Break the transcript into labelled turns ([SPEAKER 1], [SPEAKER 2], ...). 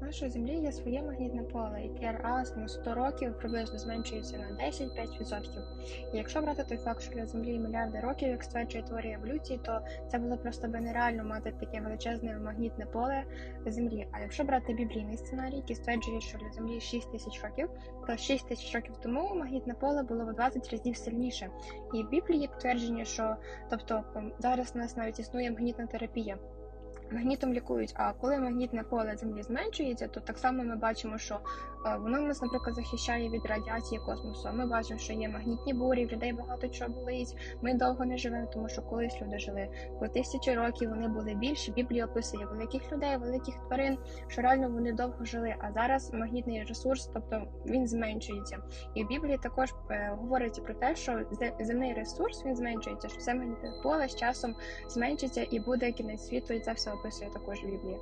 [SPEAKER 1] Нашої землі є своє магнітне поле, яке раз на 100 років приблизно зменшується на 10-5%. І якщо брати той факт, що для землі мільярди років, як стверджує теорія еволюції, то це було просто би нереально мати таке величезне магнітне поле землі. А якщо брати біблійний сценарій, який стверджує, що для землі 6 тисяч років, то 6 тисяч років тому магнітне поле було в 20 разів сильніше. І в Біблії підтвердження, що тобто зараз у нас навіть існує магнітна терапія. Магнітом лікують, а коли магнітне поле землі зменшується, то так само ми бачимо, що воно нас, наприклад, захищає від радіації космосу. Ми бачимо, що є магнітні бурі, в людей багато чого болить. Ми довго не живемо, тому що колись люди жили по тисячі років, вони були більші. Біблія описує великих людей, великих тварин, що реально вони довго жили. А зараз магнітний ресурс, тобто він зменшується. І в Біблії також е, говориться про те, що земний ресурс він зменшується, що все магнітне поле з часом зменшиться і буде кінець світу, і це все описує також Біблія.